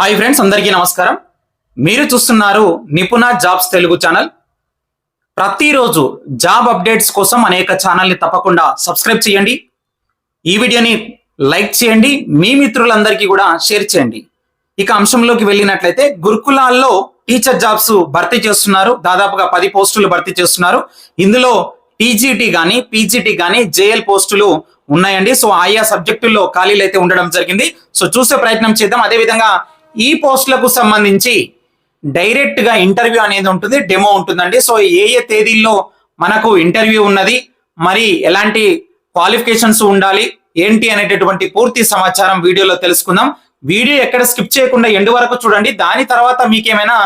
Hi friends అందరికీ నమస్కారం. మీరు చూస్తున్నారు నిపుణ జాబ్స్ తెలుగు ఛానల్. ప్రతిరోజు జాబ్ అప్డేట్స్ కోసం అనేక ఛానల్ని తప్పకుండా సబ్స్క్రైబ్ చేయండి. ఈ వీడియోని లైక్ చేయండి మీ మిత్రులందరికీ కూడా షేర్ చేయండి. ఇక అంశంలోకి వెళ్ళినట్లయితే గురుకులాల్లో టీచర్ జాబ్స్ భర్తీ చేస్తున్నారు. దాదాపుగా పది పోస్టులు భర్తీ చేస్తున్నారు. ఇందులో టీజీటీ కానీ పీజీటీ కానీ జేఎల్ పోస్టులు ఉన్నాయండి. సో ఆయా సబ్జెక్టుల్లో ఖాళీలు అయితే ఉండడం జరిగింది. సో చూసే ప్రయత్నం చేద్దాం. అదేవిధంగా ఈ పోస్టులకు సంబంధించి డైరెక్ట్గా ఇంటర్వ్యూ అనేది ఉంటుంది డెమో ఉంటుందండి. సో ఏ ఏ తేదీల్లో మనకు ఇంటర్వ్యూ ఉన్నది మరి ఎలాంటి క్వాలిఫికేషన్స్ ఉండాలి ఏంటి అనేటటువంటి పూర్తి సమాచారం వీడియోలో తెలుసుకుందాం. వీడియో ఎక్కడ స్కిప్ చేయకుండా ఎండు వరకు చూడండి. దాని తర్వాత మీకేమైనా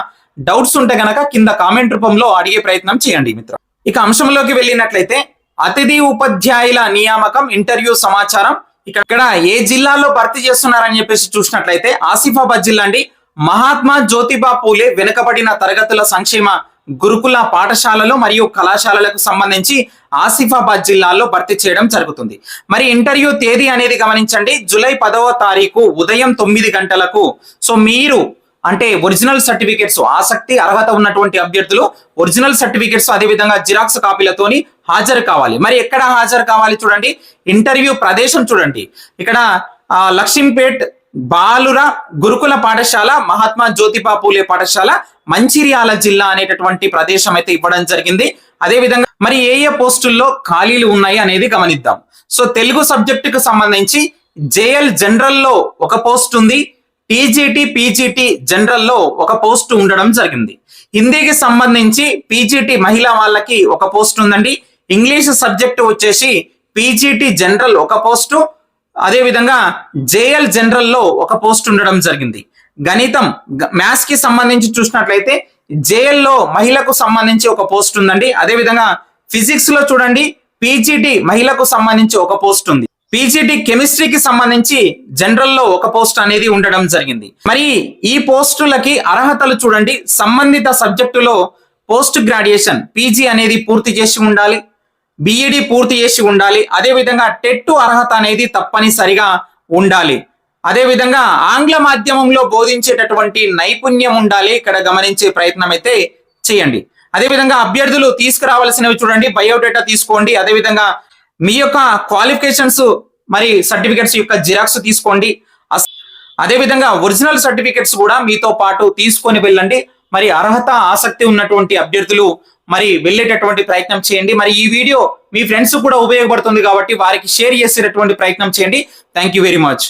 డౌట్స్ ఉంటే గనక కింద కామెంట్ రూపంలో అడిగే ప్రయత్నం చేయండి మిత్రం. ఇక అంశంలోకి వెళ్ళినట్లయితే అతిథి ఉపాధ్యాయుల నియామకం ఇంటర్వ్యూ సమాచారం ఇక్కడ ఏ జిల్లాలో భర్తీ చేస్తున్నారని చెప్పేసి చూసినట్లయితే ఆసిఫాబాద్ జిల్లా అండి. మహాత్మా జ్యోతిబా పూలే వెనుకబడిన తరగతుల సంక్షేమ గురుకుల పాఠశాలలు మరియు కళాశాలలకు సంబంధించి ఆసిఫాబాద్ జిల్లాలో భర్తీ చేయడం జరుగుతుంది. మరి ఇంటర్వ్యూ తేదీ అనేది గమనించండి. జూలై పదవ తారీఖు ఉదయం తొమ్మిది గంటలకు. సో మీరు అంటే ఒరిజినల్ సర్టిఫికేట్స్ ఆసక్తి అర్హత ఉన్నటువంటి అభ్యర్థులు ఒరిజినల్ సర్టిఫికేట్స్ అదేవిధంగా జిరాక్స్ కాపీలతోని హాజరు కావాలి. మరి ఎక్కడ హాజరు కావాలి చూడండి? ఇంటర్వ్యూ ప్రదేశం చూడండి. ఇక్కడ లక్ష్మీపేట్ బాలుర గురుకుల పాఠశాల మహాత్మా జ్యోతిబా పూలే పాఠశాల మంచిర్యాల జిల్లా అనేటటువంటి ప్రదేశం అయితే ఇవ్వడం జరిగింది. అదే విధంగా మరి ఏ ఏ పోస్టుల్లో ఖాళీలు ఉన్నాయి అనేది గమనిద్దాం. సో తెలుగు సబ్జెక్టుకు సంబంధించి జేఎల్ జనరల్లో ఒక పోస్ట్ ఉంది. టీజీటీ పీజీటీ జనరల్లో ఒక పోస్ట్ ఉండడం జరిగింది. హిందీకి సంబంధించి పీజీటీ మహిళా వాళ్ళకి ఒక పోస్ట్ ఉందండి. ఇంగ్లీష్ సబ్జెక్ట్ వచ్చేసి పీజీటీ జనరల్ ఒక పోస్టు అదేవిధంగా జేఎల్ జనరల్లో ఒక పోస్ట్ ఉండడం జరిగింది. గణితం మ్యాథ్స్కి సంబంధించి చూసినట్లయితే జేఎల్లో మహిళకు సంబంధించి ఒక పోస్ట్ ఉందండి. అదే విధంగా ఫిజిక్స్లో చూడండి పీజీటీ మహిళకు సంబంధించి ఒక పోస్ట్ ఉంది. పీజీటీ కెమిస్ట్రీకి సంబంధించి జనరల్లో ఒక పోస్ట్ అనేది ఉండడం జరిగింది. మరి ఈ పోస్టులకి అర్హతలు చూడండి. సంబంధిత సబ్జెక్టులో పోస్ట్ గ్రాడ్యుయేషన్ పీజీ అనేది పూర్తి చేసి ఉండాలి. బిఈడి పూర్తి చేసి ఉండాలి. అదే విధంగా అర్హత అనేది తప్పనిసరిగా ఉండాలి. అదే విధంగా ఆంగ్ల మాధ్యమంలో బోధించేటటువంటి నైపుణ్యం ఉండాలి. ఇక్కడ గమనించే ప్రయత్నం అయితే చేయండి. అదే విధంగా అభ్యర్థులు తీసుకురావాల్సినవి చూడండి. బయోడేటా తీసుకోండి. అదే విధంగా మీ యొక్క క్వాలిఫికేషన్స్ మరి సర్టిఫికెట్స్ యొక్క జిరాక్స్ తీసుకోండి. అస్- అదే విధంగా ఒరిజినల్ సర్టిఫికెట్స్ కూడా మీతో పాటు తీసుకొని వెళ్ళండి. మరి అర్హత ఆసక్తి ఉన్నటువంటి అభ్యర్థులు మరి వెళ్ళేటటువంటి ప్రయత్నం చేయండి. మరి ఈ వీడియో మీ ఫ్రెండ్స్ కూడా ఉపయోగపడుతుంది కాబట్టి వారికి షేర్ చేసేటటువంటి ప్రయత్నం చేయండి. Thank you very much